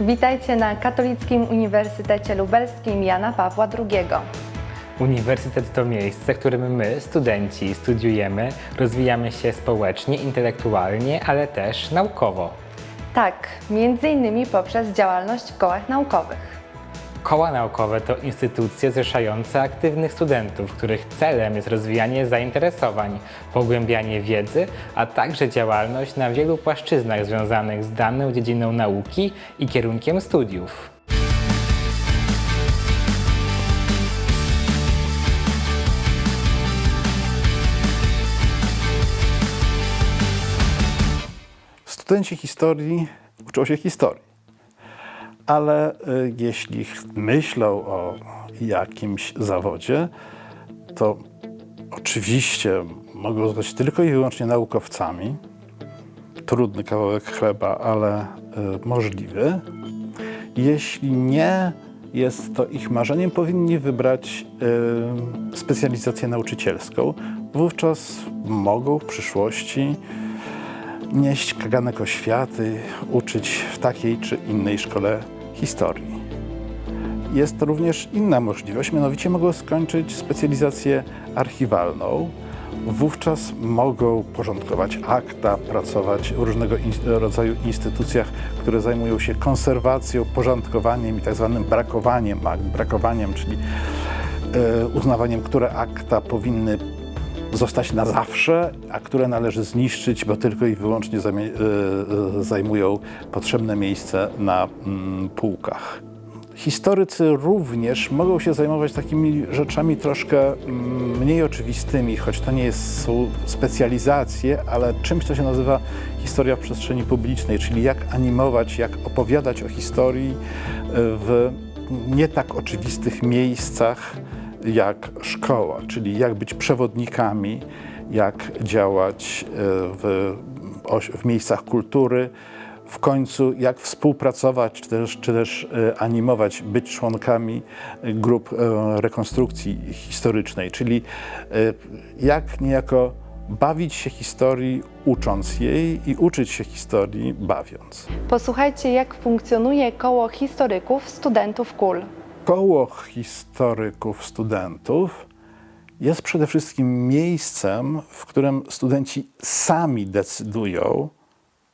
Witajcie na Katolickim Uniwersytecie Lubelskim Jana Pawła II. Uniwersytet to miejsce, w którym my, studenci, studiujemy, rozwijamy się społecznie, intelektualnie, ale też naukowo. Tak, między innymi poprzez działalność w kołach naukowych. Koła naukowe to instytucje zrzeszające aktywnych studentów, których celem jest rozwijanie zainteresowań, pogłębianie wiedzy, a także działalność na wielu płaszczyznach związanych z daną dziedziną nauki i kierunkiem studiów. Studenci historii uczą się historii, ale y, jeśli myślą o jakimś zawodzie, to oczywiście mogą zostać tylko i wyłącznie naukowcami. Trudny kawałek chleba, ale y, możliwy. Jeśli nie jest to ich marzeniem, powinni wybrać y, specjalizację nauczycielską. Wówczas mogą w przyszłości nieść kaganek oświaty, uczyć w takiej czy innej szkole historii. Jest również inna możliwość, mianowicie mogą skończyć specjalizację archiwalną. Wówczas mogą porządkować akta, pracować w różnego rodzaju instytucjach, które zajmują się konserwacją, porządkowaniem i tak zwanym brakowaniem brakowaniem, czyli e, uznawaniem, które akta powinny zostać na zawsze, a które należy zniszczyć, bo tylko i wyłącznie e, e, zajmują potrzebne miejsce na mm, półkach. Historycy również mogą się zajmować takimi rzeczami troszkę mm, mniej oczywistymi, choć to nie jest, są specjalizacje, ale czymś, co się nazywa historia w przestrzeni publicznej, czyli jak animować, jak opowiadać o historii e, w nie tak oczywistych miejscach, jak szkoła, czyli jak być przewodnikami, jak działać e, w, w miejscach kultury, w końcu jak współpracować, czy też, czy też e, animować, być członkami e, grup rekonstrukcji historycznej, czyli jak niejako bawić się historii, ucząc jej i uczyć się historii, bawiąc. Posłuchajcie, jak funkcjonuje koło historyków studentów KUL. Koło historyków studentów jest przede wszystkim miejscem, w którym studenci sami decydują,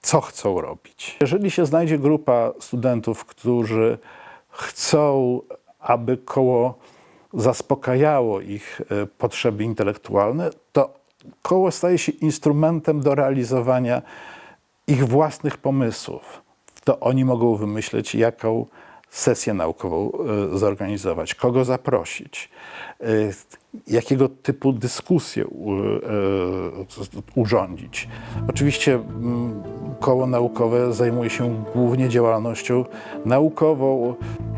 co chcą robić. Jeżeli się znajdzie grupa studentów, którzy chcą, aby koło zaspokajało ich e, potrzeby intelektualne, to koło staje się instrumentem do realizowania ich własnych pomysłów. To oni mogą wymyśleć, jaką sesję naukową e, zorganizować, kogo zaprosić, e, jakiego typu dyskusję e, urządzić. Oczywiście mm, koło naukowe zajmuje się głównie działalnością naukową,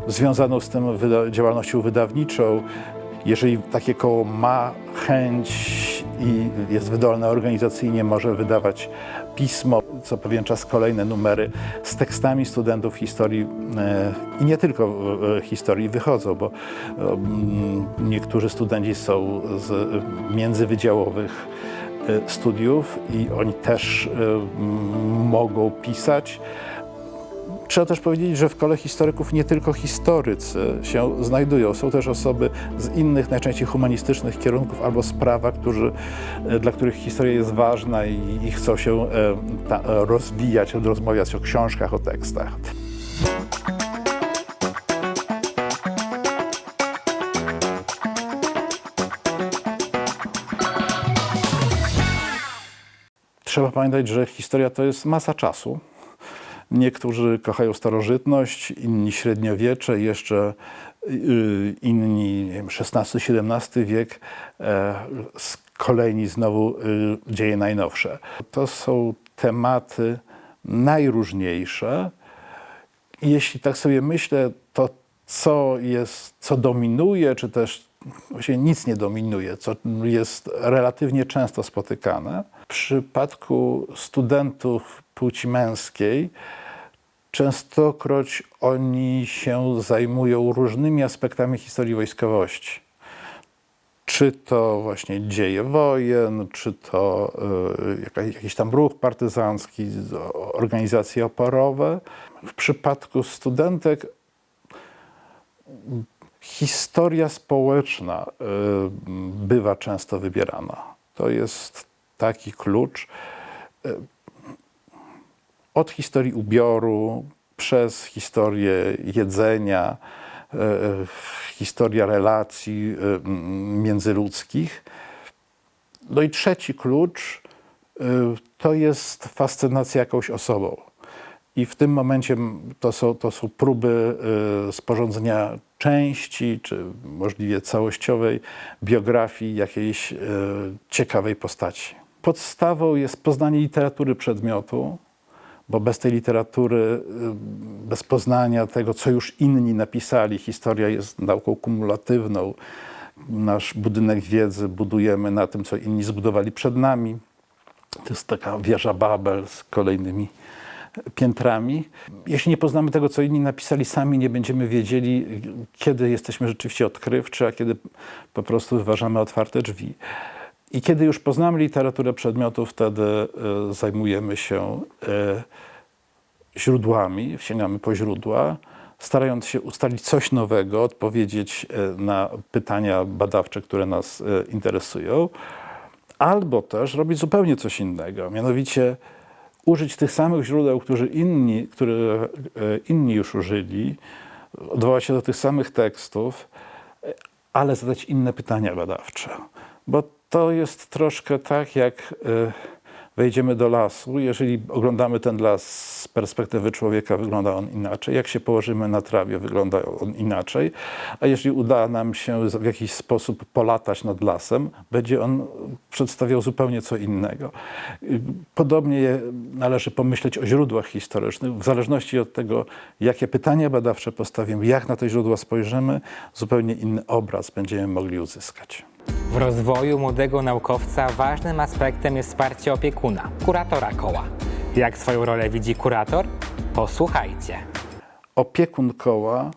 związaną z tym działalnością wydawniczą. Jeżeli takie koło ma chęć i jest wydolne organizacyjnie, może wydawać pismo, co pewien czas kolejne numery z tekstami studentów historii e, i nie tylko e, historii wychodzą, bo niektórzy studenci są z e, międzywydziałowych e, studiów i oni też e, mogą pisać. Trzeba też powiedzieć, że w kole historyków nie tylko historycy się znajdują. Są też osoby z innych, najczęściej humanistycznych kierunków albo z prawa, którzy, e, dla których historia jest ważna i, i chcą się e, ta, rozwijać, rozmawiać o książkach, o tekstach. Trzeba pamiętać, że historia to jest masa czasu. Niektórzy kochają starożytność, inni średniowiecze, jeszcze y, inni XVI-XVII wiek, e, kolejni znowu y, dzieje najnowsze. To są tematy najróżniejsze. Jeśli tak sobie myślę, to co jest, co dominuje, czy też właściwie nic nie dominuje, co jest relatywnie często spotykane. Przypadku studentów płci męskiej częstokroć oni się zajmują różnymi aspektami historii wojskowości. Czy to właśnie dzieje wojen, czy to y, jakiś tam ruch partyzancki, organizacje oporowe. w przypadku studentek historia społeczna y, bywa często wybierana. To jest taki klucz. Y, Od historii ubioru, przez historię jedzenia, y, historia relacji m, międzyludzkich. No i trzeci klucz to jest fascynacja jakąś osobą. I w tym momencie to są, to są próby sporządzenia części, czy możliwie całościowej biografii jakiejś ciekawej postaci. Podstawą jest poznanie literatury przedmiotu, bo bez tej literatury, y, bez poznania tego, co już inni napisali, historia jest nauką kumulatywną. Nasz budynek wiedzy budujemy na tym, co inni zbudowali przed nami. To jest taka wieża Babel z kolejnymi piętrami. Jeśli nie poznamy tego, co inni napisali sami, nie będziemy wiedzieli, kiedy jesteśmy rzeczywiście odkrywczy, a kiedy po prostu wyważamy otwarte drzwi. I kiedy już poznamy literaturę przedmiotu, wtedy y, zajmujemy się y, źródłami, sięgamy po źródła, starając się ustalić coś nowego, odpowiedzieć y, na pytania badawcze, które nas interesują, albo też robić zupełnie coś innego, mianowicie użyć tych samych źródeł, którzy inni, które e, inni już użyli, odwołać się do tych samych tekstów, e, ale zadać inne pytania badawcze. Bo to jest troszkę tak, jak e, wejdziemy do lasu. Jeżeli oglądamy ten las z perspektywy człowieka, wygląda on inaczej. Jak się położymy na trawie, wygląda on inaczej. A jeżeli uda nam się w jakiś sposób polatać nad lasem, będzie on przedstawiał zupełnie co innego. Podobnie należy pomyśleć o źródłach historycznych. W zależności od tego, jakie pytania badawcze postawimy, jak na te źródła spojrzymy, zupełnie inny obraz będziemy mogli uzyskać. W rozwoju młodego naukowca ważnym aspektem jest wsparcie opiekuna, kuratora koła. Jak swoją rolę widzi kurator? Posłuchajcie. opiekun koła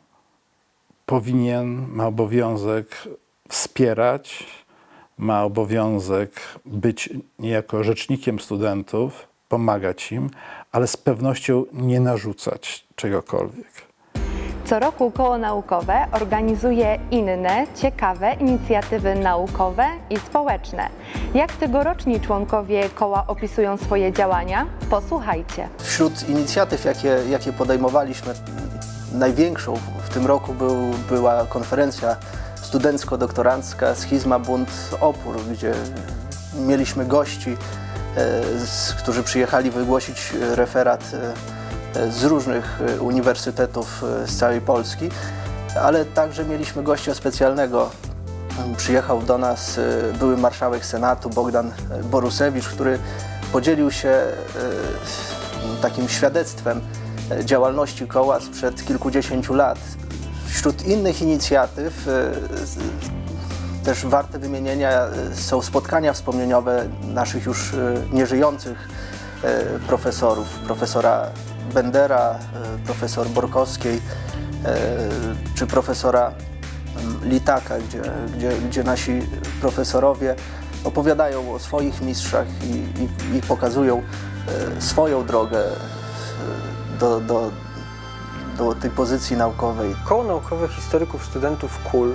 powinien, ma obowiązek wspierać, ma obowiązek być niejako rzecznikiem studentów, pomagać im, ale z pewnością nie narzucać czegokolwiek. Co roku koło naukowe organizuje inne, ciekawe inicjatywy naukowe i społeczne. Jak tegoroczni członkowie koła opisują swoje działania? Posłuchajcie. Wśród inicjatyw, jakie, jakie podejmowaliśmy, największą w tym roku był, była konferencja studencko-doktorancka Schizma Bunt Opór, gdzie mieliśmy gości, e, którzy przyjechali wygłosić referat e, z różnych e, uniwersytetów e, z całej Polski, ale także mieliśmy gościa specjalnego. Przyjechał do nas e, były marszałek Senatu Bogdan Borusewicz, który podzielił się takim świadectwem działalności koła sprzed kilkudziesięciu lat. Wśród innych inicjatyw też warte wymienienia są spotkania wspomnieniowe naszych już nieżyjących profesorów, profesora Bendera, e, profesor Borkowskiej e, czy profesora Litaka, gdzie, gdzie, gdzie nasi profesorowie opowiadają o swoich mistrzach i, i, i pokazują e, swoją drogę do, do, do tej pozycji naukowej. Koło Naukowe Historyków Studentów KUL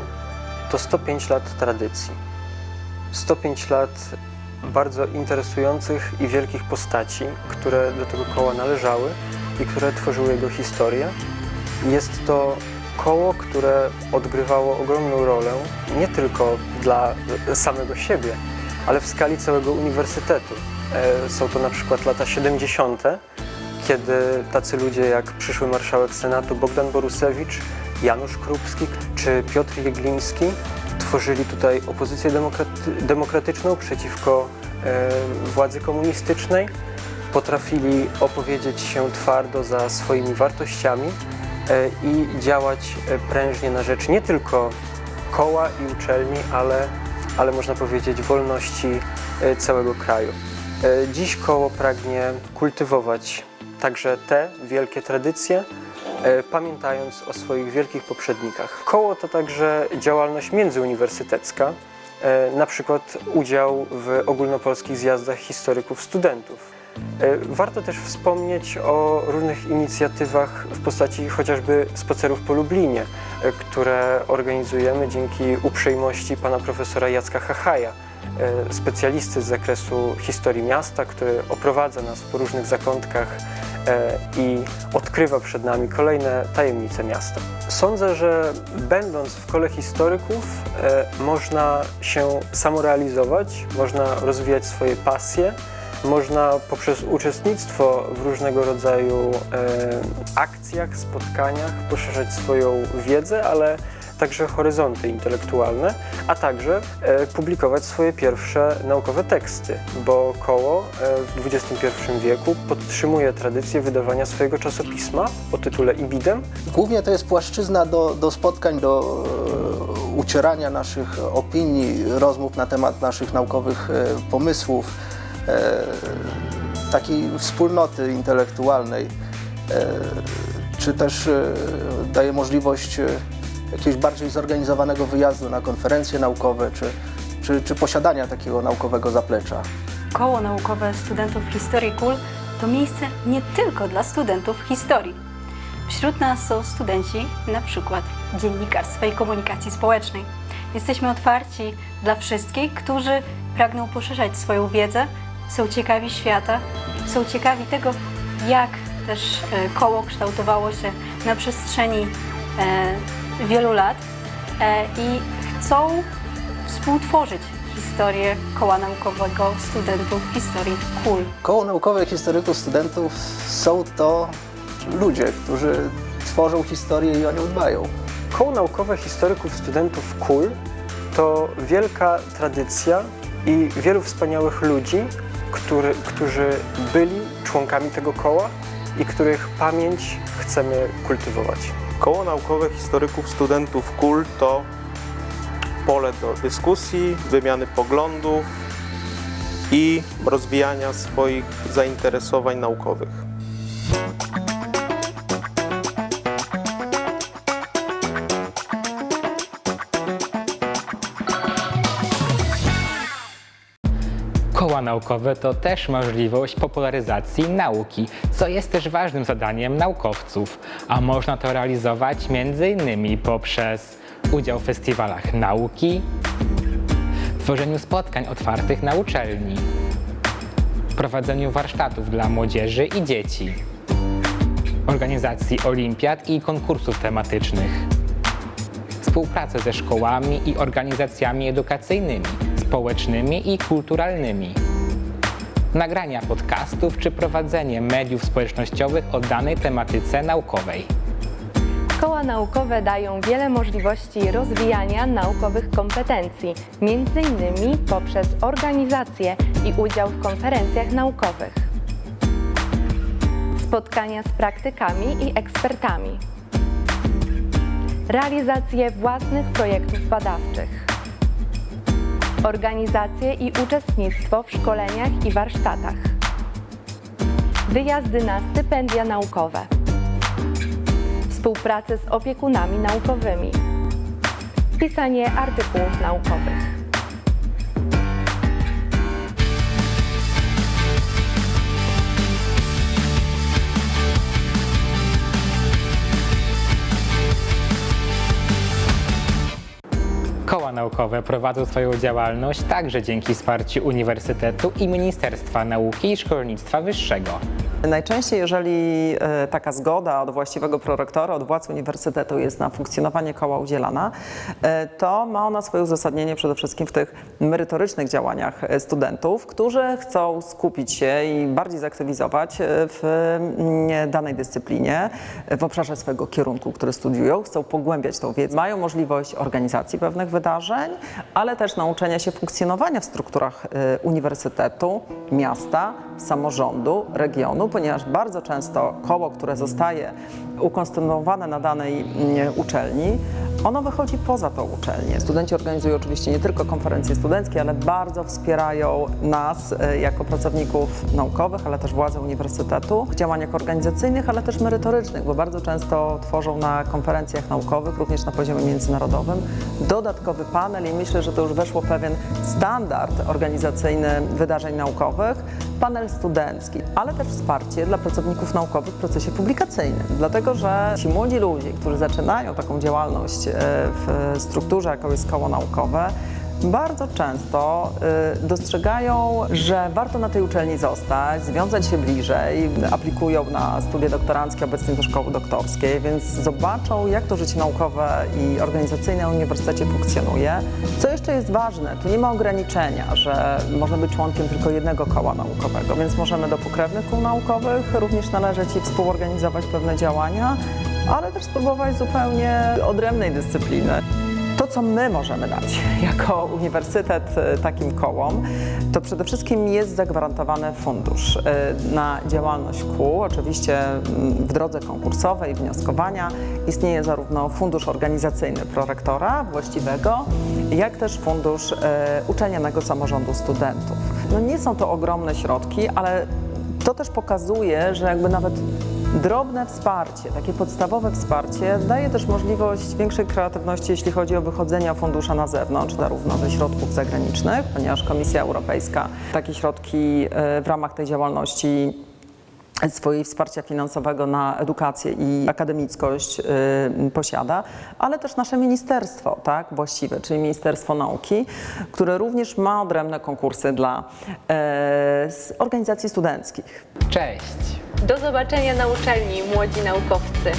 to 105 lat tradycji. 105 lat bardzo interesujących i wielkich postaci, które do tego koła należały i które tworzyły jego historię. Jest to koło, które odgrywało ogromną rolę nie tylko dla samego siebie, ale w skali całego uniwersytetu. E, Są to na przykład lata 70., kiedy tacy ludzie jak przyszły marszałek Senatu Bogdan Borusewicz, Janusz Krupski czy Piotr Jegliński tworzyli tutaj opozycję demokraty- demokratyczną przeciwko e, władzy komunistycznej. Potrafili opowiedzieć się twardo za swoimi wartościami e, i działać e, prężnie na rzecz nie tylko koła i uczelni, ale, ale można powiedzieć wolności e, całego kraju. E, Dziś koło pragnie kultywować także te wielkie tradycje, pamiętając o swoich wielkich poprzednikach. Koło to także działalność międzyuniwersytecka, e, na przykład udział w ogólnopolskich zjazdach historyków studentów. E, Warto też wspomnieć o różnych inicjatywach w postaci chociażby spacerów po Lublinie, e, które organizujemy dzięki uprzejmości pana profesora Jacka Hachaja, e, specjalisty z zakresu historii miasta, który oprowadza nas po różnych zakątkach e, i odkrywa przed nami kolejne tajemnice miasta. Sądzę, że będąc w kole historyków e, można się samorealizować, można rozwijać swoje pasje, można poprzez uczestnictwo w różnego rodzaju e, akcjach, spotkaniach poszerzać swoją wiedzę, ale także horyzonty intelektualne, a także e, publikować swoje pierwsze naukowe teksty, bo koło e, w XXI wieku podtrzymuje tradycję wydawania swojego czasopisma o tytule Ibidem, Głównie to jest płaszczyzna do, do spotkań, do e, ucierania naszych opinii, rozmów na temat naszych naukowych pomysłów, takiej wspólnoty intelektualnej, czy też daje możliwość jakiegoś bardziej zorganizowanego wyjazdu na konferencje naukowe, czy, czy, czy posiadania takiego naukowego zaplecza. Koło Naukowe Studentów Historii KUL to miejsce nie tylko dla studentów historii. Wśród nas są studenci na przykład dziennikarstwa i komunikacji społecznej. Jesteśmy otwarci dla wszystkich, którzy pragną poszerzać swoją wiedzę, są ciekawi świata, są ciekawi tego, jak też e, koło kształtowało się na przestrzeni e, wielu lat e, i chcą współtworzyć historię koła naukowego studentów historii KUL. Koło naukowe historyków studentów są to ludzie, którzy tworzą historię i o nią dbają. Koło Naukowe Historyków Studentów KUL to wielka tradycja i wielu wspaniałych ludzi, który, którzy byli członkami tego koła i których pamięć chcemy kultywować. Koło Naukowe Historyków Studentów KUL to pole do dyskusji, wymiany poglądów i rozwijania swoich zainteresowań naukowych. Naukowe to też możliwość popularyzacji nauki, co jest też ważnym zadaniem naukowców, a można to realizować m.in. poprzez udział w festiwalach nauki, tworzeniu spotkań otwartych na uczelni, prowadzeniu warsztatów dla młodzieży i dzieci, organizacji olimpiad i konkursów tematycznych, współpracę ze szkołami i organizacjami edukacyjnymi, społecznymi i kulturalnymi, nagrania podcastów czy prowadzenie mediów społecznościowych o danej tematyce naukowej. Koła naukowe dają wiele możliwości rozwijania naukowych kompetencji, m.in. poprzez organizację i udział w konferencjach naukowych, spotkania z praktykami i ekspertami, realizację własnych projektów badawczych, organizację i uczestnictwo w szkoleniach i warsztatach, wyjazdy na stypendia naukowe. Współpracę z opiekunami naukowymi, pisanie artykułów naukowych. Naukowe prowadzą swoją działalność także dzięki wsparciu Uniwersytetu i Ministerstwa Nauki i Szkolnictwa Wyższego. Najczęściej, jeżeli e, taka zgoda od właściwego prorektora, od władz uniwersytetu jest na funkcjonowanie koła udzielana, e, to ma ona swoje uzasadnienie przede wszystkim w tych merytorycznych działaniach e, studentów, którzy chcą skupić się i bardziej zaktywizować w mm, danej dyscyplinie, w obszarze swojego kierunku, który studiują, chcą pogłębiać tą wiedzę. Mają możliwość organizacji pewnych wydarzeń, ale też nauczenia się funkcjonowania w strukturach e, uniwersytetu, miasta, samorządu, regionu, ponieważ bardzo często koło, które zostaje ukonstytuowane na danej mm, uczelni, ono wychodzi poza tą uczelnię. Studenci organizują oczywiście nie tylko konferencje studenckie, ale bardzo wspierają nas e, jako pracowników naukowych, ale też władze uniwersytetu w działaniach organizacyjnych, ale też merytorycznych, bo bardzo często tworzą na konferencjach naukowych, również na poziomie międzynarodowym, dodatkowy panel i myślę, że to już weszło pewien standard organizacyjny wydarzeń naukowych, panel studencki, ale też wsparcie dla pracowników naukowych w procesie publikacyjnym, dlatego że ci młodzi ludzie, którzy zaczynają taką działalność e, w strukturze, jaką jest koło naukowe, bardzo często y, dostrzegają, że warto na tej uczelni zostać, związać się bliżej, aplikują na studia doktoranckie, obecnie do szkoły doktorskiej, więc zobaczą, jak to życie naukowe i organizacyjne na uniwersytecie funkcjonuje. Co jeszcze jest ważne, tu nie ma ograniczenia, że można być członkiem tylko jednego koła naukowego, więc możemy do pokrewnych kół naukowych również należeć i współorganizować pewne działania, ale też spróbować zupełnie odrębnej dyscypliny. To, co my możemy dać jako uniwersytet e, takim kołom, to przede wszystkim jest zagwarantowany fundusz e, na działalność kół. Oczywiście mm, w drodze konkursowej wnioskowania istnieje zarówno fundusz organizacyjny prorektora właściwego, jak też fundusz e, uczelnianego samorządu studentów. No nie są to ogromne środki, ale to też pokazuje, że jakby nawet drobne wsparcie, takie podstawowe wsparcie daje też możliwość większej kreatywności, jeśli chodzi o wychodzenie fundusza na zewnątrz, zarówno ze środków zagranicznych, ponieważ Komisja Europejska takie środki e, w ramach tej działalności swojej wsparcia finansowego na edukację i akademickość y, posiada, ale też nasze ministerstwo, tak, właściwe, czyli Ministerstwo Nauki, które również ma odrębne konkursy dla e, z organizacji studenckich. Cześć! Do zobaczenia na uczelni, młodzi naukowcy.